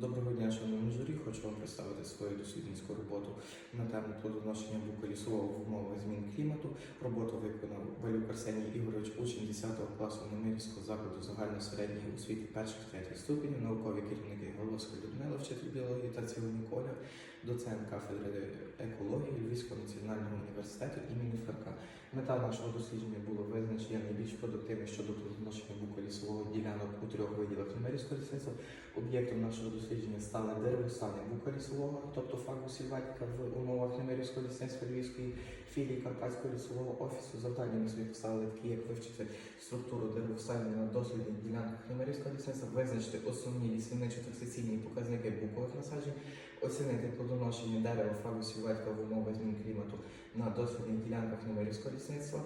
Доброго дня, шановні журі. Хочу вам представити свою дослідницьку роботу на тему плодоношення бука лісового в умовах змін клімату. Роботу виконав Валюк Арсеній Ігорович, учень 10 класу Немирівського закладу загальної середньої освіти перших третіх ступенів, наукові керівники Голоска Людмила, вчитель біології та Коля, доцент кафедри екології університету імені Франка. Мета нашого дослідження було визначення найбільш продуктивних щодо плодоношення бука лісового ділянок у трьох виділах Немирівського лісництва. Об'єктом нашого дослідження стали деревосани бука лісового, тобто фагус сільватіка в умовах Немирівського лісництва Львівської філії Карпатського лісового офісу. Завдання ми собі поставили такі, як вивчити структуру деревосанів на дослідних ділянках Немирівського лісництва, визначити основні лісівничо-фіксаційні показники букових насаджень, оцінити плодоношення дерева фагус сільватіка в умовах змін клімату на дослідних ділянках Немирівського лісництва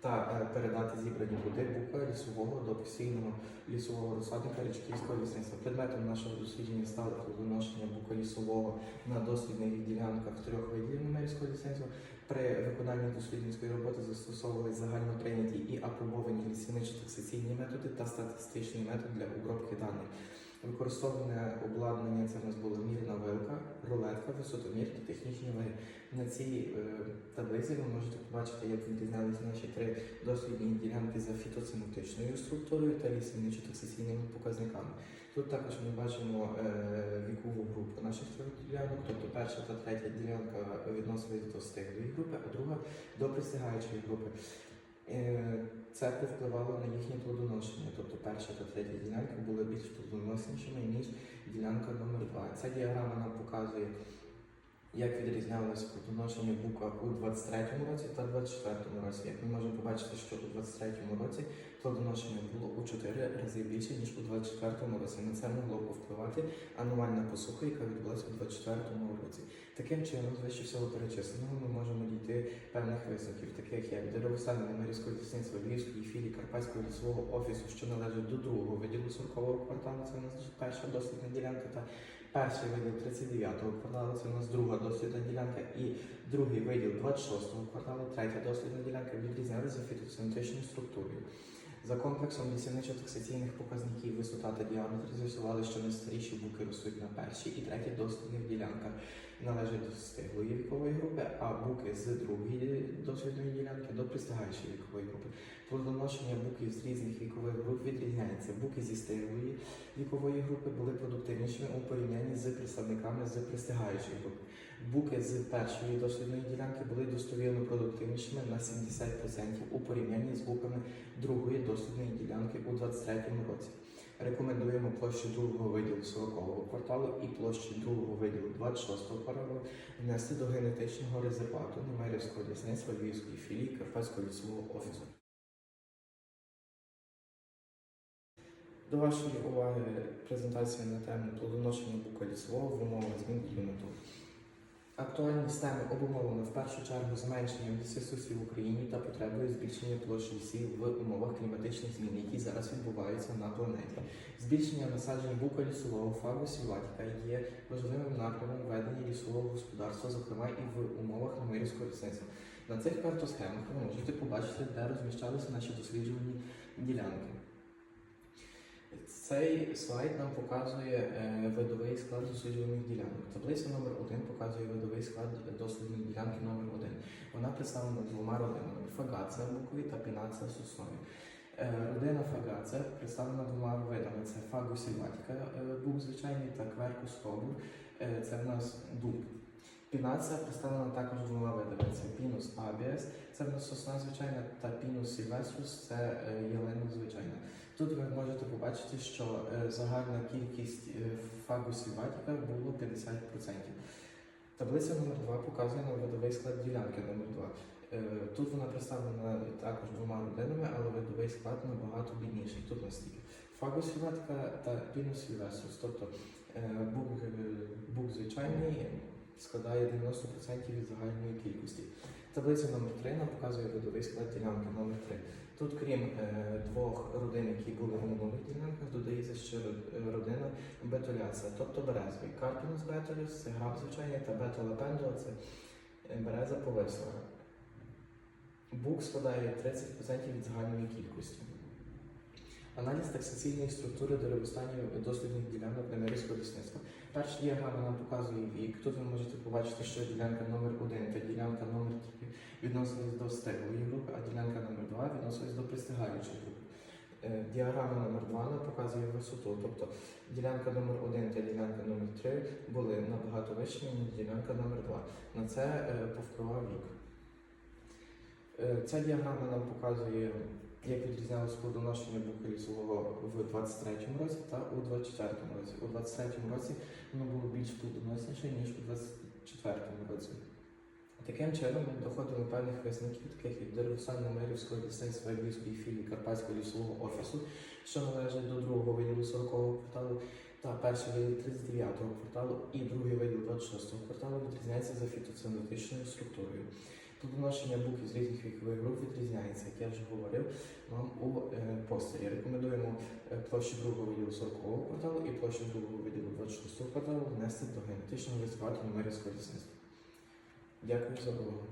та е, передати зібрані плоди бука лісового до постійного лісового розсадника Річківського лісництва. Предметом нашого дослідження стало плодоношення бука лісового на дослідних ділянках трьох видів Немирівського лісництва. При виконанні дослідницької роботи застосовували загально прийняті і апробовані лісівничо-таксаційні методи та статистичний метод для обробки даних. Використоване обладнання це в нас було мірна вилка, рулетка, висотомір та технічні ваги. На цій е, таблиці ви можете побачити, як відрізнялися наші три дослідні ділянки за фітоцинетичною структурою та лісівничо-таксаційними показниками. Тут також ми бачимо е, вікову групу наших трьох ділянок, тобто перша та третя ділянка відносились до стиглої групи, а друга до присягаючої групи. Е, Це повпливало на їхнє плодоношення, тобто перша та третя ділянка були більш плодоноснішими, ніж ділянка номер 2 Ця діаграма нам показує, як відрізнялося плодоношення бука у 23-му році та 24-му році. Як ми можемо побачити, що у 23-му році плодоношення було у 4 рази більше, ніж у 24-му році. На це могло повпливати аномальна посуха, яка відбулася у 24-му році. Таким чином, вище всього перечисленого, ми можемо дійти певних висновків, таких як деревосани Немирівського лісництва Львівської філії Карпатського лісового офісу, що належить до другого виділу 40-го кварталу, це у нас перша дослідна ділянка, та перший виділ 39-го кварталу, це у нас друга дослідна ділянка, і другий виділ 26-го кварталу, третя дослідна ділянка відрізнялися фітоцентричною структурою. За комплексом лісівничо-таксаційних показників висота та діаметр з'ясували, що найстаріші буки ростуть на першій і третій дослідних ділянках належать до стиглої вікової групи, а буки з другої дослідної ділянки до пристигаючої вікової групи. Плодоношення буків з різних вікових груп відрізняється. Буки зі стиглої вікової групи були продуктивнішими у порівнянні з представниками з пристигаючої групи. Буки з першої дослідної ділянки були достовірно продуктивнішими на 70% у порівнянні з буками другої дослідної ділянки у 2023 році. Рекомендуємо площу другого виділу 40-го кварталу і площу другого виділу 26-го кварталу внести до генетичного резервату Немерівського лісництва Львівської філії Карпатського лісового офісу. До вашої уваги презентація на тему плодоношення бука лісового в умовах змін клімату. Актуальність теми обумовлена в першу чергу зменшенням лісосусів в Україні та потребою збільшення площі лісів в умовах кліматичних змін, які зараз відбуваються на планеті. Збільшення насаджень бука лісового фагу сіватіка є важливим напрямом ведення лісового господарства, зокрема і в умовах Немирівського лісництва. На цих картосхемах ви можете побачити, де розміщалися наші досліджувані ділянки. Цей слайд нам показує е, видовий склад досліджуваних ділянок. Таблиця номер 1 показує видовий склад дослідної ділянки номер 1 Вона представлена двома родинами: фагація букові та пінація соснові. Е, Родина фагація представлена двома видами: це фагосільватіка е, бук звичайний та кверкус. Це в нас дуб. Пінація представлена також двома видами: це пінус абіас, це сосна звичайна, та пінус сільвеструс це е, ялина звичайна. Тут ви можете побачити, що е, загальна кількість е, фагусів ватіка було 50%. Таблиця номер 2 показує нам видовий склад ділянки номер 2 Е, Тут вона представлена також двома родинами, але видовий склад набагато бідніший. Тут у нас тільки та пінус сільвеструс. Тобто бук, бук звичайний складає 90% від загальної кількості. Таблиця номер 3 нам показує видовий склад ділянки номер 3 Тут, крім е, двох родин, які були в минулих ділянках, додається ще родина бетоляція, тобто березовий. Карпінус бетолюс це граб звичайний, та бетолапендула це е, береза повисла. Бук складає 30% від загальної кількості. Аналіз таксаційної структури деревостанів дослідних ділянок Немирівського лісництва. Перша діаграма нам показує вік. Тут ви можете побачити, що ділянка номер 1 та ділянка номер 3 відносились до стегової групи, а ділянка номер 2 відносились до пристигаючої групи. Е, Діаграма номер 2 нам показує висоту, тобто ділянка номер 1 та ділянка номер 3 були набагато вищими, ніж ділянка номер 2. На це е, повпливав вік. Е, Ця діаграма нам показує, як відрізнялось плодоношення бука лісового в 23 році та у 24-му році. У 23 році воно було більш плодоносніше, ніж у 24 році. Таким чином ми доходимо до певних висновків, таких як деревосан Немирівського лісництва Львівської філії Карпатського лісового офісу, що належить до другого виділу 40-го кварталу, та перший виділ 39-го кварталу і другий виділ 26-го кварталу відрізняється за фітоценотичною структурою. Плодоношення буків з різних вікових груп відрізняється, як я вже говорив вам у е, постері. Рекомендуємо е, площу другого відділу 40-го кварталу і площу другого відділу 26-го кварталу внести до генетичного резервату Немирівського лісництва. Дякую за увагу.